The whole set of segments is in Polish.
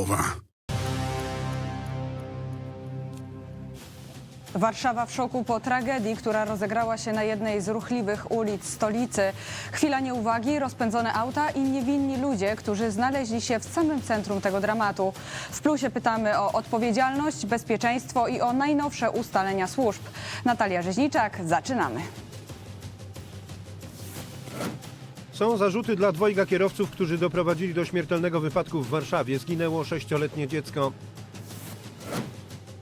połowa. Warszawa w szoku po tragedii, która rozegrała się na jednej z ruchliwych ulic stolicy. Chwila nieuwagi, rozpędzone auta i niewinni ludzie, którzy znaleźli się w samym centrum tego dramatu. W plusie pytamy o odpowiedzialność, bezpieczeństwo i o najnowsze ustalenia służb. Natalia Rzeźniczak, zaczynamy. Są zarzuty dla dwojga kierowców, którzy doprowadzili do śmiertelnego wypadku w Warszawie. Zginęło sześcioletnie dziecko.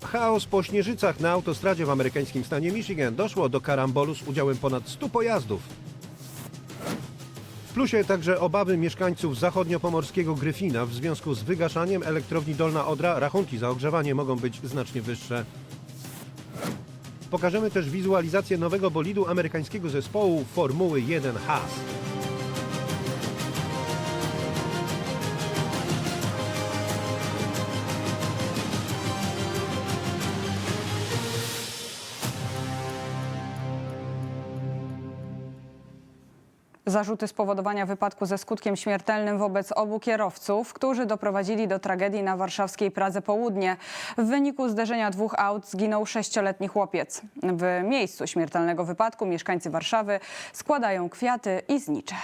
Chaos po Śnieżycach na autostradzie w amerykańskim stanie Michigan doszło do karambolu z udziałem ponad 100 pojazdów. W plusie także obawy mieszkańców zachodniopomorskiego Gryfina w związku z wygaszaniem elektrowni Dolna Odra. Rachunki za ogrzewanie mogą być znacznie wyższe. Pokażemy też wizualizację nowego bolidu amerykańskiego zespołu Formuły 1 Haas. Zarzuty spowodowania wypadku ze skutkiem śmiertelnym wobec obu kierowców, którzy doprowadzili do tragedii na warszawskiej Pradze Południe. W wyniku zderzenia dwóch aut zginął sześcioletni chłopiec. W miejscu śmiertelnego wypadku mieszkańcy Warszawy składają kwiaty i znicze.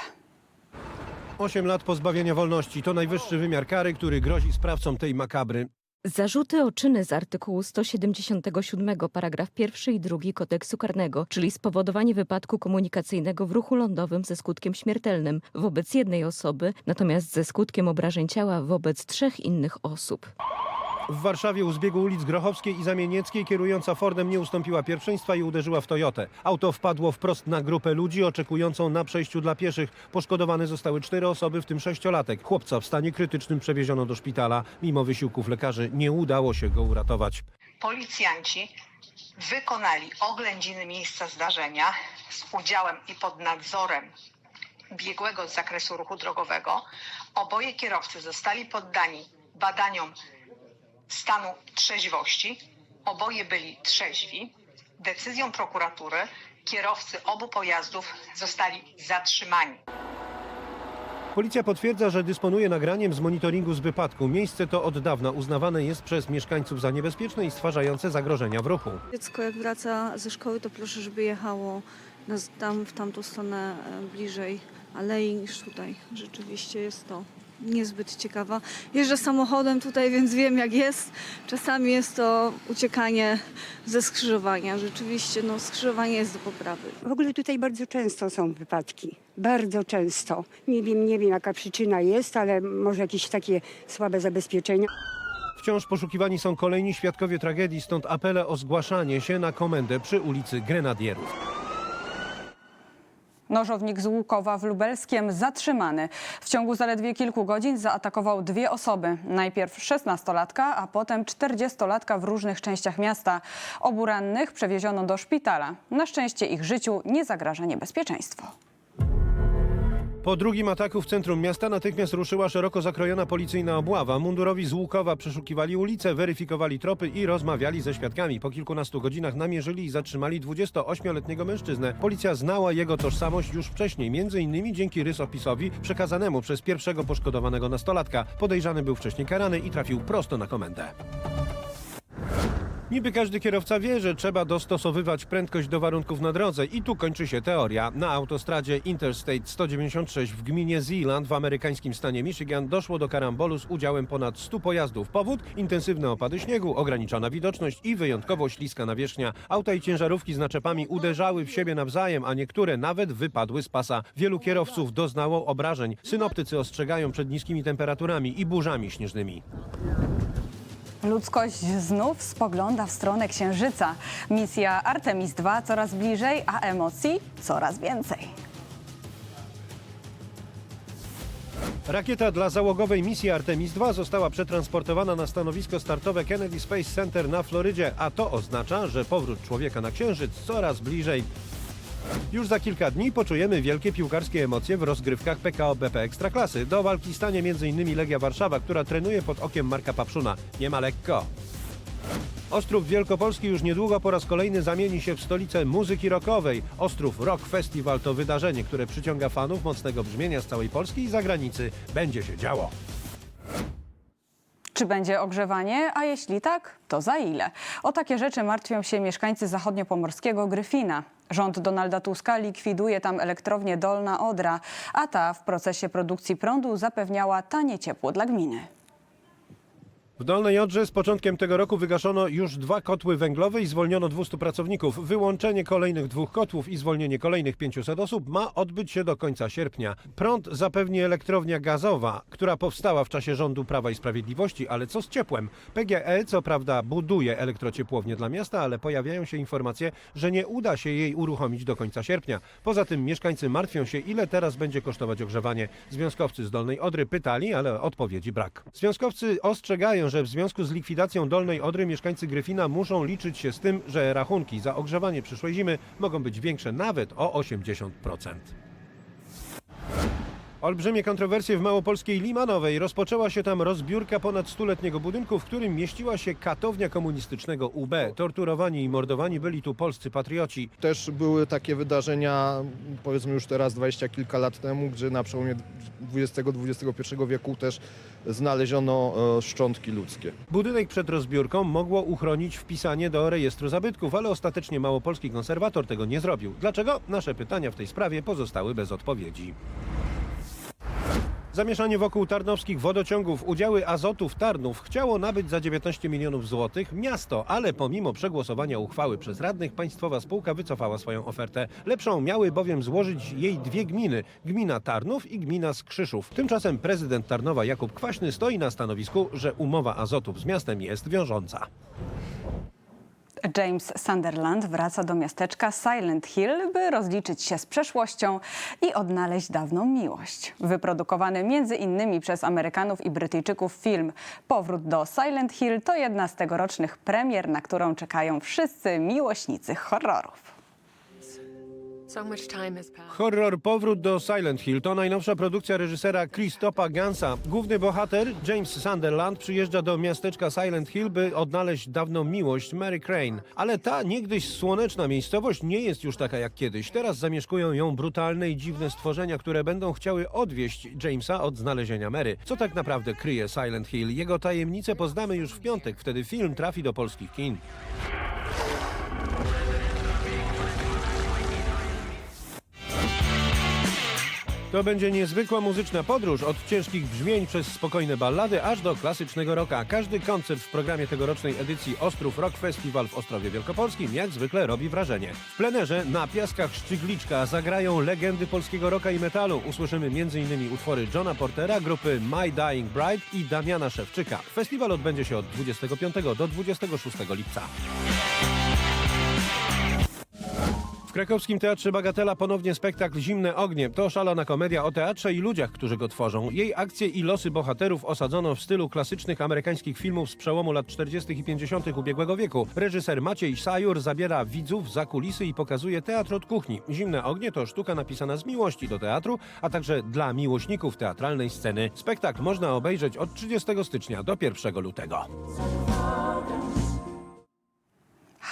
8 lat pozbawienia wolności to najwyższy wymiar kary, który grozi sprawcom tej makabry. Zarzuty o czyny z artykułu 177 paragraf 1 i 2 kodeksu karnego, czyli spowodowanie wypadku komunikacyjnego w ruchu lądowym ze skutkiem śmiertelnym wobec jednej osoby, natomiast ze skutkiem obrażeń ciała wobec trzech innych osób. W Warszawie u zbiegu ulic Grochowskiej i Zamienieckiej kierująca Fordem nie ustąpiła pierwszeństwa i uderzyła w Toyotę. Auto wpadło wprost na grupę ludzi oczekującą na przejściu dla pieszych. Poszkodowane zostały cztery osoby, w tym sześciolatek. Chłopca w stanie krytycznym przewieziono do szpitala. Mimo wysiłków lekarzy nie udało się go uratować. Policjanci wykonali oględziny miejsca zdarzenia z udziałem i pod nadzorem biegłego z zakresu ruchu drogowego. Oboje kierowcy zostali poddani badaniom stanu trzeźwości. Oboje byli trzeźwi. Decyzją prokuratury kierowcy obu pojazdów zostali zatrzymani. Policja potwierdza, że dysponuje nagraniem z monitoringu z wypadku. Miejsce to od dawna uznawane jest przez mieszkańców za niebezpieczne i stwarzające zagrożenia w ruchu. Dziecko jak wraca ze szkoły, to proszę, żeby jechało tam, w tamtą stronę e, bliżej alei niż tutaj. Rzeczywiście jest to niezbyt ciekawa. Jeżdżę samochodem tutaj, więc wiem jak jest. Czasami jest to uciekanie ze skrzyżowania. Rzeczywiście no, skrzyżowanie jest do poprawy. W ogóle tutaj bardzo często są wypadki. Bardzo często. Nie wiem, nie wiem jaka przyczyna jest, ale może jakieś takie słabe zabezpieczenia. Wciąż poszukiwani są kolejni świadkowie tragedii, stąd apele o zgłaszanie się na komendę przy ulicy Grenadierów. Nożownik z Łukowa w Lubelskiem zatrzymany. W ciągu zaledwie kilku godzin zaatakował dwie osoby. Najpierw 16-latka, a potem 40-latka w różnych częściach miasta. Obu rannych przewieziono do szpitala. Na szczęście ich życiu nie zagraża niebezpieczeństwo. Po drugim ataku w centrum miasta natychmiast ruszyła szeroko zakrojona policyjna obława. Mundurowi z Łukowa przeszukiwali ulice, weryfikowali tropy i rozmawiali ze świadkami. Po kilkunastu godzinach namierzyli i zatrzymali 28-letniego mężczyznę. Policja znała jego tożsamość już wcześniej, między innymi dzięki rysopisowi przekazanemu przez pierwszego poszkodowanego nastolatka. Podejrzany był wcześniej karany i trafił prosto na komendę. Niby każdy kierowca wie, że trzeba dostosowywać prędkość do warunków na drodze i tu kończy się teoria. Na autostradzie Interstate 196 w gminie Zeeland w amerykańskim stanie Michigan doszło do karambolu z udziałem ponad 100 pojazdów. Powód? Intensywne opady śniegu, ograniczona widoczność i wyjątkowo śliska nawierzchnia. Auta i ciężarówki z naczepami uderzały w siebie nawzajem, a niektóre nawet wypadły z pasa. Wielu kierowców doznało obrażeń. Synoptycy ostrzegają przed niskimi temperaturami i burzami śnieżnymi. Ludzkość znów spogląda w stronę Księżyca. Misja Artemis II coraz bliżej, a emocji coraz więcej. Rakieta dla załogowej misji Artemis II została przetransportowana na stanowisko startowe Kennedy Space Center na Florydzie, a to oznacza, że powrót człowieka na Księżyc coraz bliżej. Już za kilka dni poczujemy wielkie piłkarskie emocje w rozgrywkach PKO BP Ekstraklasy. Do walki stanie m.in. Legia Warszawa, która trenuje pod okiem Marka Papszuna. Nie ma lekko. Ostrów Wielkopolski już niedługo po raz kolejny zamieni się w stolicę muzyki rockowej. Ostrów Rock Festival to wydarzenie, które przyciąga fanów mocnego brzmienia z całej Polski i zagranicy. Będzie się działo. Czy będzie ogrzewanie, a jeśli tak, to za ile? O takie rzeczy martwią się mieszkańcy zachodniopomorskiego Gryfina. Rząd Donalda Tuska likwiduje tam elektrownię Dolna Odra, a ta w procesie produkcji prądu zapewniała tanie ciepło dla gminy. W Dolnej Odrze z początkiem tego roku wygaszono już dwa kotły węglowe i zwolniono 200 pracowników. Wyłączenie kolejnych dwóch kotłów i zwolnienie kolejnych 500 osób ma odbyć się do końca sierpnia. Prąd zapewni elektrownia gazowa, która powstała w czasie rządu Prawa i Sprawiedliwości, ale co z ciepłem? PGE co prawda buduje elektrociepłownię dla miasta, ale pojawiają się informacje, że nie uda się jej uruchomić do końca sierpnia. Poza tym mieszkańcy martwią się, ile teraz będzie kosztować ogrzewanie. Związkowcy z Dolnej Odry pytali, ale odpowiedzi brak. Związkowcy ostrzegają, że w związku z likwidacją Dolnej Odry mieszkańcy Gryfina muszą liczyć się z tym, że rachunki za ogrzewanie przyszłej zimy mogą być większe nawet o 80%. Olbrzymie kontrowersje w małopolskiej Limanowej. Rozpoczęła się tam rozbiórka ponad stuletniego budynku, w którym mieściła się katownia komunistycznego UB. Torturowani i mordowani byli tu polscy patrioci. Też były takie wydarzenia, powiedzmy już teraz dwadzieścia kilka lat temu, gdzie na przełomie XX-XXI wieku też znaleziono e, szczątki ludzkie. Budynek przed rozbiórką mogło uchronić wpisanie do rejestru zabytków, ale ostatecznie małopolski konserwator tego nie zrobił. Dlaczego? Nasze pytania w tej sprawie pozostały bez odpowiedzi. Zamieszanie wokół tarnowskich wodociągów udziały Azotów Tarnów chciało nabyć za 19 milionów złotych miasto, ale pomimo przegłosowania uchwały przez radnych państwowa spółka wycofała swoją ofertę. Lepszą miały bowiem złożyć jej dwie gminy, gmina Tarnów i gmina Skrzyszów. Tymczasem prezydent Tarnowa Jakub Kwaśny stoi na stanowisku, że umowa Azotów z miastem jest wiążąca. James Sunderland wraca do miasteczka Silent Hill, by rozliczyć się z przeszłością i odnaleźć dawną miłość. Wyprodukowany między innymi przez Amerykanów i Brytyjczyków film Powrót do Silent Hill to jedna z tegorocznych premier, na którą czekają wszyscy miłośnicy horrorów. Horror Powrót do Silent Hill to najnowsza produkcja reżysera Christopa Gansa. Główny bohater, James Sunderland, przyjeżdża do miasteczka Silent Hill, by odnaleźć dawną miłość Mary Crane. Ale ta niegdyś słoneczna miejscowość nie jest już taka jak kiedyś. Teraz zamieszkują ją brutalne i dziwne stworzenia, które będą chciały odwieść Jamesa od znalezienia Mary. Co tak naprawdę kryje Silent Hill? Jego tajemnice poznamy już w piątek, wtedy film trafi do polskich kin. To będzie niezwykła muzyczna podróż od ciężkich brzmień przez spokojne ballady aż do klasycznego rocka. Każdy koncert w programie tegorocznej edycji Ostrów Rock Festival w Ostrowie Wielkopolskim jak zwykle robi wrażenie. W plenerze na piaskach Szczygliczka zagrają legendy polskiego rocka i metalu. Usłyszymy m.in. utwory Johna Portera, grupy My Dying Bride i Damiana Szewczyka. Festiwal odbędzie się od 25 do 26 lipca. Krakowskim Teatrze Bagatela ponownie spektakl Zimne Ognie. To szalona komedia o teatrze i ludziach, którzy go tworzą. Jej akcje i losy bohaterów osadzono w stylu klasycznych amerykańskich filmów z przełomu lat 40. i 50. ubiegłego wieku. Reżyser Maciej Sajur zabiera widzów za kulisy i pokazuje teatr od kuchni. Zimne Ognie to sztuka napisana z miłości do teatru, a także dla miłośników teatralnej sceny. Spektakl można obejrzeć od 30 stycznia do 1 lutego.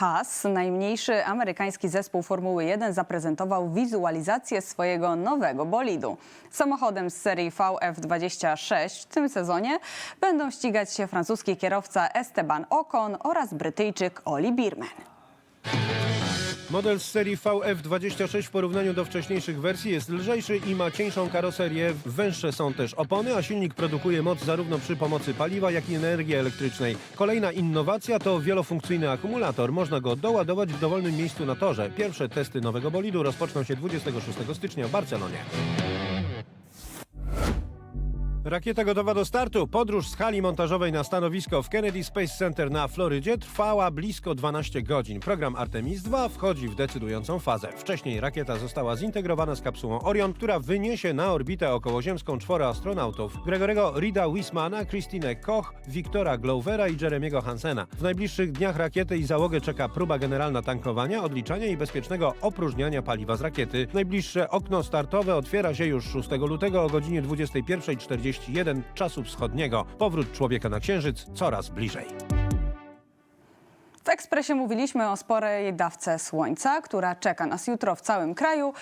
Haas, najmniejszy amerykański zespół Formuły 1, zaprezentował wizualizację swojego nowego bolidu. Samochodem z serii VF26 w tym sezonie będą ścigać się francuski kierowca Esteban Ocon oraz Brytyjczyk Oli Birman. Model z serii VF26 w porównaniu do wcześniejszych wersji jest lżejszy i ma cieńszą karoserię. Węższe są też opony, a silnik produkuje moc zarówno przy pomocy paliwa, jak i energii elektrycznej. Kolejna innowacja to wielofunkcyjny akumulator. Można go doładować w dowolnym miejscu na torze. Pierwsze testy nowego bolidu rozpoczną się 26 stycznia w Barcelonie. Rakieta gotowa do startu. Podróż z hali montażowej na stanowisko w Kennedy Space Center na Florydzie trwała blisko 12 godzin. Program Artemis II wchodzi w decydującą fazę. Wcześniej rakieta została zintegrowana z kapsułą Orion, która wyniesie na orbitę okołoziemską czworo astronautów. Gregorego Rida Wismana, Christine Koch, Wiktora Glovera i Jeremiego Hansena. W najbliższych dniach rakiety i załogę czeka próba generalna tankowania, odliczania i bezpiecznego opróżniania paliwa z rakiety. Najbliższe okno startowe otwiera się już 6 lutego o godzinie 21.41 czasu wschodniego. Powrót człowieka na Księżyc coraz bliżej. W Ekspresie mówiliśmy o sporej dawce słońca, która czeka nas jutro w całym kraju.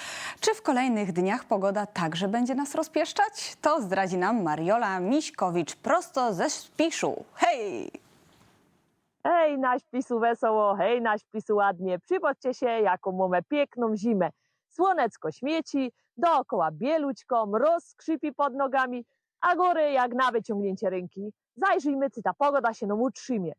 Czy w kolejnych dniach pogoda także będzie nas rozpieszczać? To zdradzi nam Mariola Miśkowicz prosto ze Spiszu. Hej! Hej, naś pisu wesoło, hej, naś pisu ładnie. Przypatrzcie się, jaką mamy piękną zimę. Słonecko śmieci, dookoła bielućko, mróz skrzypi pod nogami, a góry jak na wyciągnięcie ręki. Zajrzyjmy, czy ta pogoda się nam utrzymie.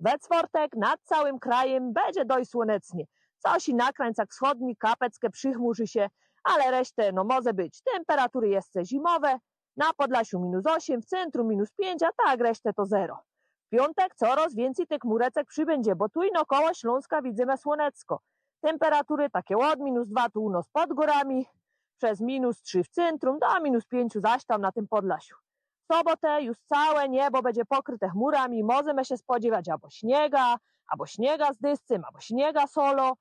We czwartek nad całym krajem będzie dość słonecznie. Coś i na krańcach wschodnich kapeckę przychmurzy się, ale resztę no może być. Temperatury jeszcze zimowe, na Podlasiu minus 8, w centrum minus 5, a tak resztę to zero. W piątek coraz więcej tych chmureczek przybędzie, bo tu i naokoło Śląska widzimy słonecko. Temperatury takie od minus 2 tu u nas pod górami, przez minus 3 w centrum, do minus 5 zaś tam na tym Podlasiu. W sobotę już całe niebo będzie pokryte chmurami, możemy się spodziewać albo śniega, albo śniega z dyscem, albo śniega solo.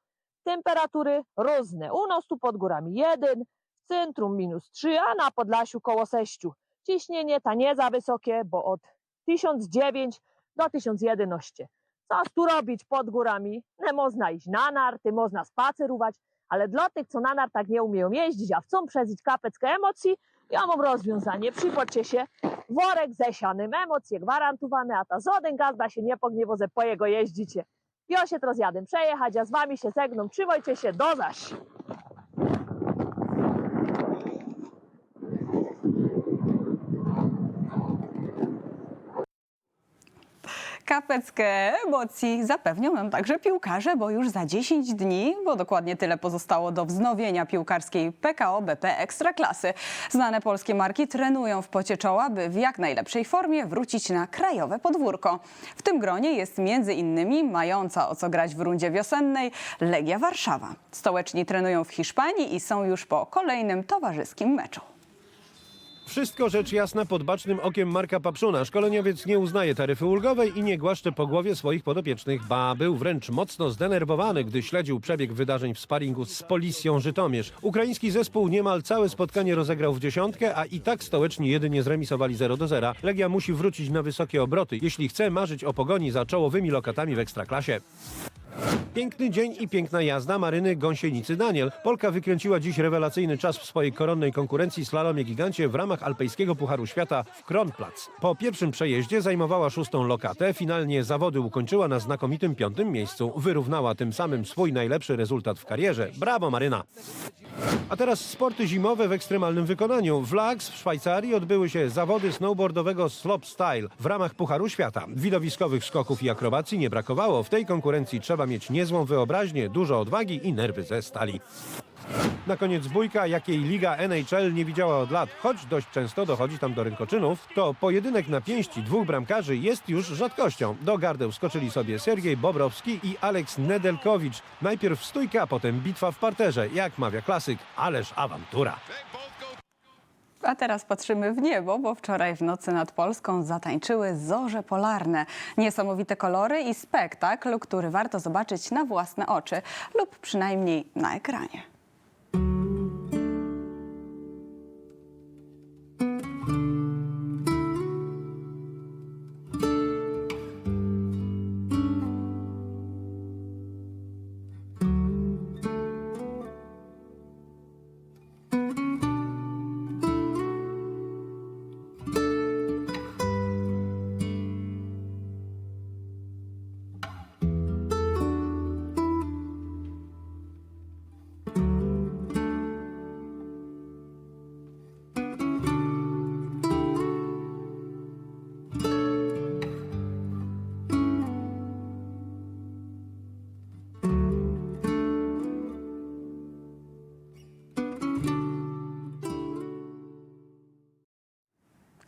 Temperatury różne. U nas tu pod górami 1, w centrum minus 3, a na Podlasiu koło 6. Ciśnienie ta nie za wysokie, bo od 1009 do 1011. Co tu robić pod górami? Nie można iść na narty, można spacerować, ale dla tych, co na nartach nie umieją jeździć, a chcą przeżyć kapeckę emocji, ja mam rozwiązanie. Przypatrzcie się, worek ze sianym, emocje gwarantowane, a ta żaden gazda się nie pogniewo, że po jego jeździcie. Ja się teraz jadę przejechać, a z wami się zegną. Trzymajcie się, do zaś! Kapeckę emocji zapewnią nam także piłkarze, bo już za 10 dni, bo dokładnie tyle pozostało do wznowienia piłkarskiej PKO BP Ekstraklasy. Znane polskie marki trenują w pocie czoła, by w jak najlepszej formie wrócić na krajowe podwórko. W tym gronie jest między innymi mająca o co grać w rundzie wiosennej Legia Warszawa. Stołeczni trenują w Hiszpanii i są już po kolejnym towarzyskim meczu. Wszystko rzecz jasna pod bacznym okiem Marka Papszuna. Szkoleniowiec nie uznaje taryfy ulgowej i nie głaszcze po głowie swoich podopiecznych, ba był wręcz mocno zdenerwowany, gdy śledził przebieg wydarzeń w sparingu z Policją Żytomierz. Ukraiński zespół niemal całe spotkanie rozegrał w dziesiątkę, a i tak stołeczni jedynie zremisowali 0 do 0. Legia musi wrócić na wysokie obroty, jeśli chce marzyć o pogoni za czołowymi lokatami w Ekstraklasie. Piękny dzień i piękna jazda Maryny Gąsienicy Daniel. Polka wykręciła dziś rewelacyjny czas w swojej koronnej konkurencji slalomie gigancie w ramach Alpejskiego Pucharu Świata w Kronplatz. Po pierwszym przejeździe zajmowała szóstą lokatę, finalnie zawody ukończyła na znakomitym piątym miejscu. Wyrównała tym samym swój najlepszy rezultat w karierze. Brawo Maryna! A teraz sporty zimowe w ekstremalnym wykonaniu. W Lax w Szwajcarii odbyły się zawody snowboardowego slopestyle w ramach Pucharu Świata. Widowiskowych skoków i akrobacji nie brakowało. W tej konkurencji trzeba mieć niezłą wyobraźnię, dużo odwagi i nerwy ze stali. Na koniec bójka, jakiej liga NHL nie widziała od lat, choć dość często dochodzi tam do rękoczynów, to pojedynek na pięści dwóch bramkarzy jest już rzadkością. Do gardeł skoczyli sobie Sergiej Bobrowski i Aleks Nedelkowicz. Najpierw stójka, potem bitwa w parterze. Jak mawia klasyk, ależ awantura. A teraz patrzymy w niebo, bo wczoraj w nocy nad Polską zatańczyły zorze polarne. Niesamowite kolory i spektakl, który warto zobaczyć na własne oczy lub przynajmniej na ekranie.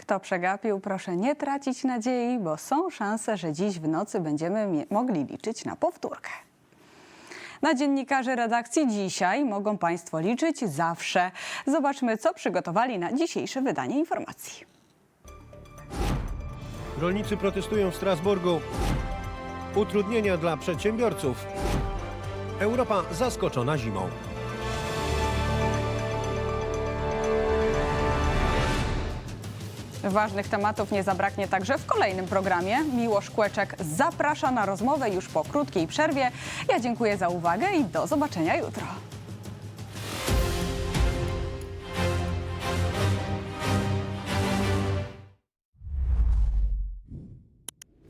Kto przegapił, proszę nie tracić nadziei, bo są szanse, że dziś w nocy będziemy mogli liczyć na powtórkę. Na dziennikarzy redakcji dzisiaj mogą Państwo liczyć zawsze. Zobaczmy, co przygotowali na dzisiejsze wydanie informacji. Rolnicy protestują w Strasburgu. Utrudnienia dla przedsiębiorców. Europa zaskoczona zimą. Ważnych tematów nie zabraknie także w kolejnym programie. Miłosz Kłeczek zaprasza na rozmowę już po krótkiej przerwie. Ja dziękuję za uwagę i do zobaczenia jutro.